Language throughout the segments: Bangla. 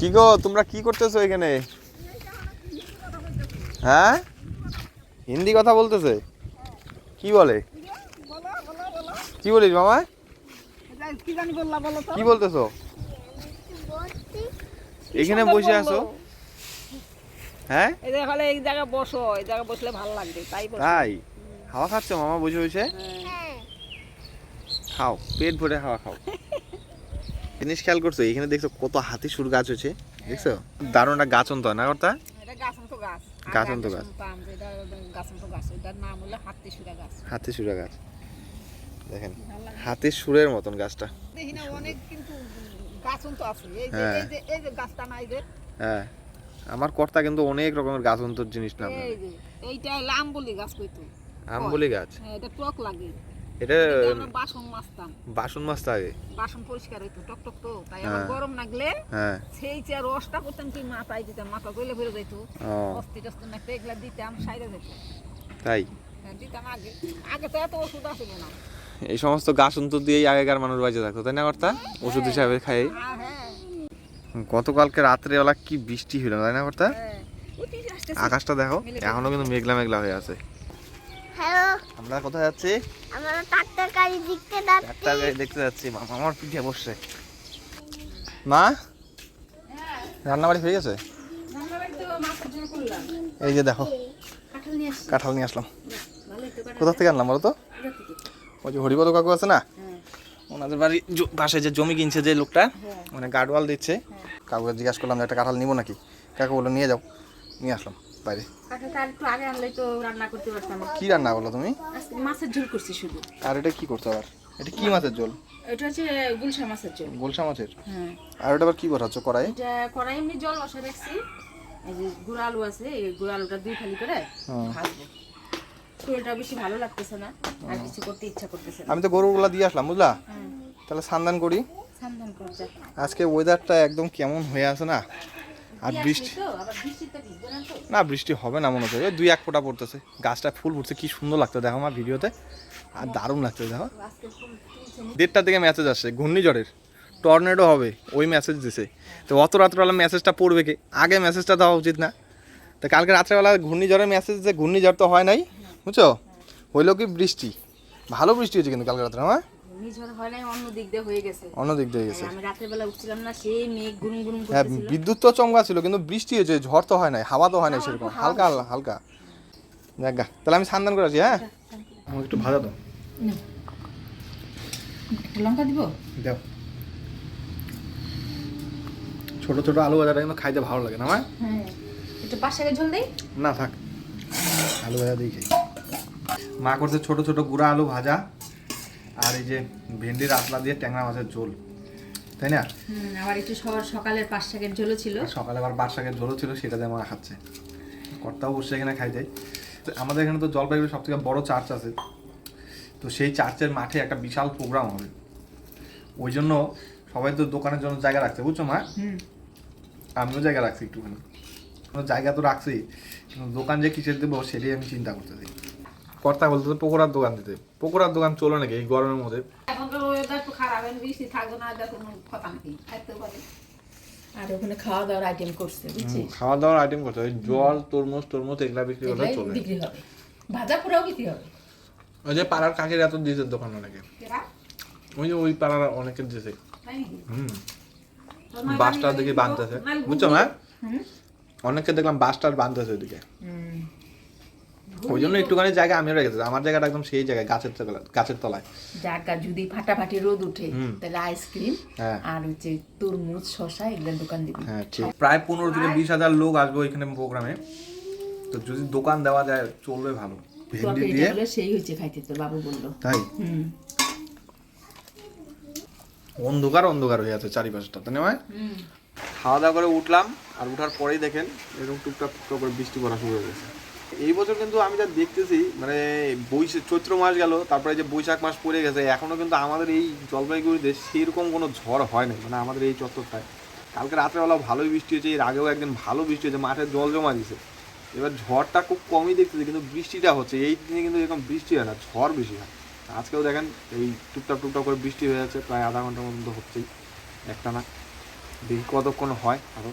কি গো তোমরা কি করতেছো এখানে? হ্যাঁ? হিন্দি কথা বলতেছে? কি বলে? কি বলিস মামা? কি বলতেছো? এখানে বসে আছো? হ্যাঁ? এই হলে এই জায়গায় বসো এই জায়গায় বসলে ভালো লাগবে তাই তাই? হাওয়া খাচ্ছ মামা বসে বসে? হ্যাঁ। খাও পেট ভরে হাওয়া খাও। জিনিস খেয়াল করছ? এখানে দেখছ কত হাতি সুর গাছ হয়েছে। দেখছ? দারুণ একটা গাছ অন্ত না কর্তা? গাছন্ত গাছ। হলো হাতি সুরা গাছ। দেখেন হাতির সুরের মতন গাছটা। অনেক কিন্তু গাছন্ত আছে। এই যে হ্যাঁ। এই যে গাছটা নাই যে। হ্যাঁ। আমার কর্তা কিন্তু অনেক রকমের গাছ অন্তর জিনিস নাম এইটা লাম বলি গাছ কইতো। আমবলি গাছ? হ্যাঁ, এটা টক লাগে। এটা বাসন মাজতাম। বাসন মাছ আগে। বাসন পরিষ্কার হইতো টক টক তো। তাই আমার হ্যাঁ। গরম লাগলে হ্যাঁ। সেই যে রসটা করতাম কি মাথায় দিতাম মাথা গলে ফেলে যাইতো। অস্থি টস্তি না এগুলা দিতাম সাইডে যেত তাই? হ্যাঁ, দিতাম আগে। আগে তো এত ওষুধ আসছিল না। এই সমস্ত গাছ অন্তর দিয়েই আগেকার মানুষ বাঁচে থাকতো তাই না কর্তা? ওষুধ হিসাবে খাই হ্যাঁ গতকালকে রাত্রেবেলা কি বৃষ্টি হলো তাই না কর্তা। আকাশটা দেখো এখনও কিন্তু মেঘলা মেঘলা হয়ে আছে। হ্যালো। আমরা কোথায় যাচ্ছি? আমরা ট্রাক্টর গাড়ি দেখতে যাচ্ছি। গাড়ি দেখতে যাচ্ছি। মামা আমার পিঠে বসছে। মা? রান্না বাড়ি হয়ে গেছে? এই যে দেখো কাঁঠাল নিয়ে আসলাম। কোথা থেকে আনলাম বলো তো? ওই যে হরিপদ কাকু আছে না? ওনাদের বাড়ি পাশে যে জমি কিনছে যে লোকটা মানে গার্ডওয়াল দিচ্ছে। কাকুকে জিজ্ঞাসা করলাম যে একটা কাঁঠাল নিবো নাকি? কাকু বলল নিয়ে যাও। নিয়ে আসলাম। বাইরে। করতে কি রান্না করল তুমি? মাছের ঝোল করছি শুধু। আর এটা কি করছ আবার? এটা কি মাছের ঝোল? এটা হচ্ছে গুলশা মাছের ঝোল। গোলসা মাছের? হ্যাঁ। আর ওটা আবার কি বসাচ্ছ কড়াই? এটা কড়াই এমনি জল বসা রাখছি। এই যে গুঁড়া আলু আছে এই গুঁড়া আলুটা দুই ফালি করে। ভাজবো। শরীরটা বেশি ভালো লাগতেছে না আর কিছু করতে ইচ্ছা করতেছে আমি তো গরুগুলা দিয়ে আসলাম বুঝলা? হ্যাঁ। তাহলে সান্দান করি। সাবধান করছে আজকে ওয়েদারটা একদম কেমন হয়ে আছে না? আর বৃষ্টি না বৃষ্টি হবে না মনে হচ্ছে। দুই এক ফোঁটা পড়তেছে। গাছটা ফুল ফুটছে কি সুন্দর লাগতো দেখো আমার ভিডিওতে। আর দারুণ লাগছে দেখো। দেড়টার দিকে মেসেজ আসছে ঘূর্ণিঝড়ের। টর্নেডো হবে ওই মেসেজ দিছে। তো অত রাত্রেবেলা মেসেজটা পড়বে কি? আগে মেসেজটা দেওয়া উচিত না। তো কালকে রাত্রেবেলা ঘূর্ণিঝড়ের মেসেজ যে ঘূর্ণিঝড় তো হয় নাই বুঝছ? হইল কি বৃষ্টি। ভালো বৃষ্টি হয়েছে কিন্তু কালকে রাত্রে হ্যাঁ? হয় নাই অন্য দিক দিয়ে হয়ে গেছে। অন্য দিক দিয়ে গেছে। আমি রাতের বেলা উঠছিলাম না সেই মেঘ গুরুম গুরুম হ্যাঁ বিদ্যুৎ তো চমকা ছিল কিন্তু বৃষ্টি হয়েছে ঝড় তো হয় নাই হাওয়া তো হয় নাই সেরকম হালকা হালকা। দেখ গা তাহলে আমি সান্দান করে আছি হ্যাঁ? আমাকে একটু ভাজা দাও। লঙ্কা দিব? দাও। ছোট ছোট আলু ভাজাটা কিন্তু খাইতে ভালো লাগে না আমার হ্যাঁ একটু পাঁচ শাকের ঝোল দেই? না থাক। আলু ভাজা দিয়ে খাই। মা করছে ছোট ছোট গুঁড়া আলু ভাজা। আর এই যে ভেন্ডির আতলা দিয়ে ট্যাংরা মাছের ঝোল তাই না? আবার একটু সকালের পাঁচ শাকের ঝোলও ছিল। সকালে আবার বার শাকের ঝোলও ছিল সেটা দিয়ে মা খাচ্ছে। কর্তাও বসে এখানে খাই যায় তো আমাদের এখানে তো জলপাইগুড়ি সব থেকে বড় চার্চ আছে। তো সেই চার্চের মাঠে একটা বিশাল প্রোগ্রাম হবে। ওই জন্য সবাই তো দোকানের জন্য জায়গা রাখছে বুঝছ মা? আমিও জায়গা রাখছি একটুখানি। কোনো জায়গা তো রাখছি কিন্তু দোকান যে কিসের দেবো সেটাই আমি চিন্তা করতেছি। কর্তা বলতে পকোড়ার দোকান দিতে। পকোড়ার দোকান চলো নাকি এই গরমের মধ্যে? এখন তো ওয়েদার একটু খারাপ এখন বৃষ্টি থাকবে না এটা কোনো কথা নাকি থাকতে পারে। আর ওখানে খাওয়া দাওয়ার আইটেম করছে বুঝছিস? খাওয়া দাওয়ার আইটেম করতে হয় জল তরমুজ তরমুজ এগুলা বিক্রি করলে চলে। বিক্রি হবে। ভাজা পোড়াও বিক্রি হবে? ওই যে পাড়ার কাকের এত দিয়েছে দোকান অনেকে? ওই যে ওই পাড়ার অনেকে দিয়েছে। হুম। তোর বাসটা দিকে বাঁধতেছে। বুঝছ হুম। অনেককে দেখলাম বাসটার বাঁধতেছে ওইদিকে। হুম। ওই জন্য একটুখানি জায়গা আমিও রেখেছি আমার জায়গাটা একদম সেই জায়গায় গাছের গাছের তলায়। জায়গা যদি ফাটাফাটি রোদ উঠে তাহলে আইসক্রিম হ্যাঁ। আর হচ্ছে তরমুজ শশা দোকান দিবি। হ্যাঁ ঠিক। প্রায় পনেরো থেকে বিশ হাজার লোক আসবে ওইখানে প্রোগ্রামে। তো যদি দোকান দেওয়া যায় চলবে ভালো। ভেন্ডি দিয়ে সেই হয়েছে খাইতে তোর বাবু বলল। তাই? অন্ধকার অন্ধকার হয়ে আছে চারিপাশটা তাই না খাওয়া দাওয়া করে উঠলাম আর উঠার পরেই দেখেন এরকম টুকটাক টুকটাক করে বৃষ্টি পড়া শুরু হয়ে গেছে। এই বছর কিন্তু আমি যা দেখতেছি মানে বৈশাখ চৈত্র মাস গেল, তারপরে যে বৈশাখ মাস পড়ে গেছে, এখনও কিন্তু আমাদের এই জলপাইগুড়িতে সেরকম কোনো ঝড় হয় না মানে আমাদের এই চত্বরটায়। কালকে রাত্রেবেলা ভালোই বৃষ্টি হয়েছে, এর আগেও একদিন ভালো বৃষ্টি হয়েছে, মাঠে জল জমা দিছে। এবার ঝড়টা খুব কমই দেখতেছি, কিন্তু বৃষ্টিটা হচ্ছে, এই দিনে কিন্তু এরকম বৃষ্টি হয় না, ঝড় বেশি হয়। আজকেও দেখেন, এই টুকটাক টুকটাক করে বৃষ্টি হয়ে যাচ্ছে, প্রায় আধা ঘণ্টার মধ্যে হচ্ছেই একটা না দেখি কতক্ষণ হয় আরও।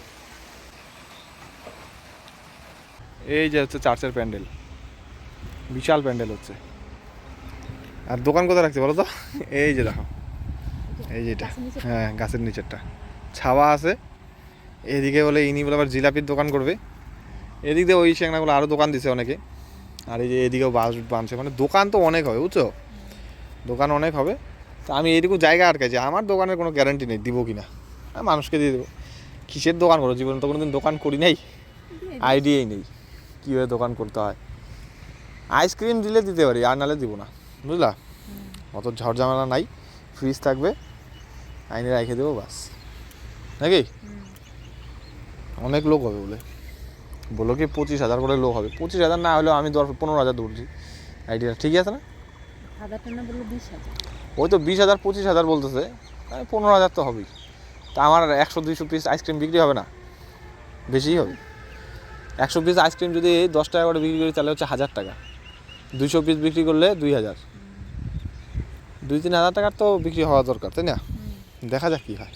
এই যে হচ্ছে চার্চের প্যান্ডেল। বিশাল প্যান্ডেল হচ্ছে। আর দোকান কোথায় রাখছে বলো তো? এই যে দেখো। এই যে এটা। হ্যাঁ গাছের নিচেরটা। ছাওয়া আছে। এদিকে বলে ইনি বলে আবার জিলাপির দোকান করবে। এদিক দিয়ে ওই শেংনাগুলো আরও দোকান দিছে অনেকে। আর এই যে এদিকেও বাস বানছে মানে দোকান তো অনেক হবে বুঝছ? দোকান অনেক হবে। তো আমি এইটুকু জায়গা আটকাইছি। আমার দোকানের কোনো গ্যারান্টি নেই দিব কি না আমি মানুষকে দিয়ে দেবো। কিসের দোকান করো জীবনে তো কোনো দিন দোকান করি নাই। আইডিয়াই নেই। কীভাবে দোকান করতে হয়। আইসক্রিম দিলে দিতে পারি আর নালে দিব না। বুঝলা? অত ঝড়ঝামেলা নাই ফ্রিজ থাকবে আইনে রেখে দেবো বাস। নাকি? অনেক লোক হবে বলে। বলো কি পঁচিশ হাজার করে লোক হবে। পঁচিশ হাজার না হলেও আমি দশ পনেরো হাজার দৌড়ছি আইডিয়া ঠিকই আছে না? ওই তো বিশ হাজার পঁচিশ হাজার বলতেছে। পনেরো হাজার তো হবেই। তা আমার একশো দুইশো পিস আইসক্রিম বিক্রি হবে না? বেশিই হবে। একশো পিস আইসক্রিম যদি দশ টাকা করে বিক্রি করি তাহলে হচ্ছে হাজার টাকা। দুইশো পিস বিক্রি করলে দুই হাজার। দুই তিন হাজার টাকার তো বিক্রি হওয়া দরকার তাই না? দেখা যাক কী হয়।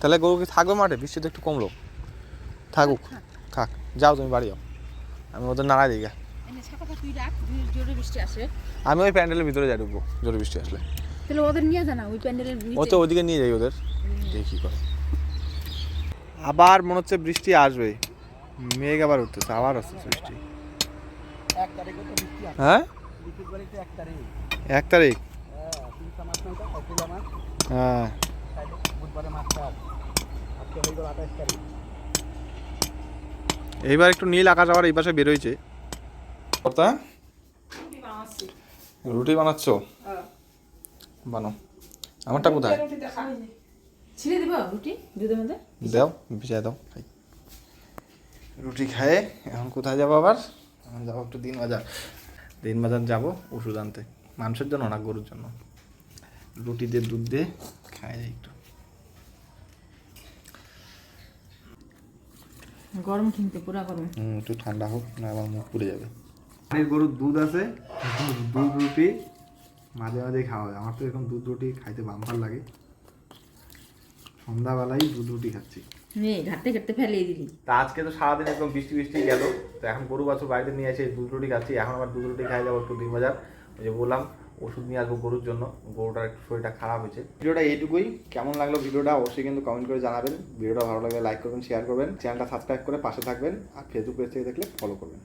তাহলে গরু কি থাকবে মাঠে? বৃষ্টি তো একটু কমলো। থাকুক থাক। যাও তুমি বাড়ি যাও। আমি ওদের নাড়াই দিই আমি ওই প্যান্ডেলের ভিতরে যাই ঢুকবো জোরে বৃষ্টি আসলে। তাহলে ওদের নিয়ে জানা ওই প্যান্ডেলের ও তো ওইদিকে নিয়ে যাই ওদের। দেখি করে আবার মনে হচ্ছে বৃষ্টি আসবে মেঘ আবার উঠতেছে আবার আসছে বৃষ্টি। এক তারিখে তো বৃষ্টি আছে হ্যাঁ? এক তারিখ। হ্যাঁ হ্যাঁ। এইবার একটু নীল আকাশ আবার এই পাশে বেরোইছে। কর্তা? রুটি বানাচ্ছি বানাচ্ছ? হ্যাঁ। বানো আমারটা কোথায়? ছিঁড়ে দিব রুটি? দুধের মধ্যে? দাও ভিজাই দাও খাই। রুটি খায়ে এখন কোথায় যাব আবার? এখন যাব একটু দিন বাজার দিন বাজার যাব ওষুধ আনতে। মানুষের জন্য না গরুর জন্য? রুটি দিয়ে দুধ দিয়ে খাই যাই একটু। গরম কিন্তু পুরা গরম। হুম, একটু ঠান্ডা হোক না আমার মুখ পুড়ে যাবে। গরুর দুধ আছে দুধ রুটি। মাঝে মাঝে খাওয়া হয়। আমার তো এরকম দুধ রুটি খাইতে বাম্পার লাগে। সন্ধ্যাবেলায় দুধ রুটি খাচ্ছি। ঘাটতে ঘাটতে ফেলিয়ে দিলি। তা আজকে তো সারাদিন একদম বৃষ্টি বৃষ্টি গেল। তো এখন গরু বাছুর বাড়িতে নিয়ে এসে দুধ রুটি খাচ্ছি। এখন আবার দুধ রুটি খাই যাব একটু দিন বাজার ওই যে বললাম ওষুধ নিয়ে আসব গরুর জন্য। গরুটার একটু শরীরটা খারাপ হয়েছে। ভিডিওটা এইটুকুই। কেমন লাগল ভিডিওটা অবশ্যই কিন্তু কমেন্ট করে জানাবেন। ভিডিওটা ভালো লাগলে লাইক করবেন শেয়ার করবেন। চ্যানেলটা সাবস্ক্রাইব করে পাশে থাকবেন। আর ফেসবুক পেজ থেকে দেখলে ফলো করবেন।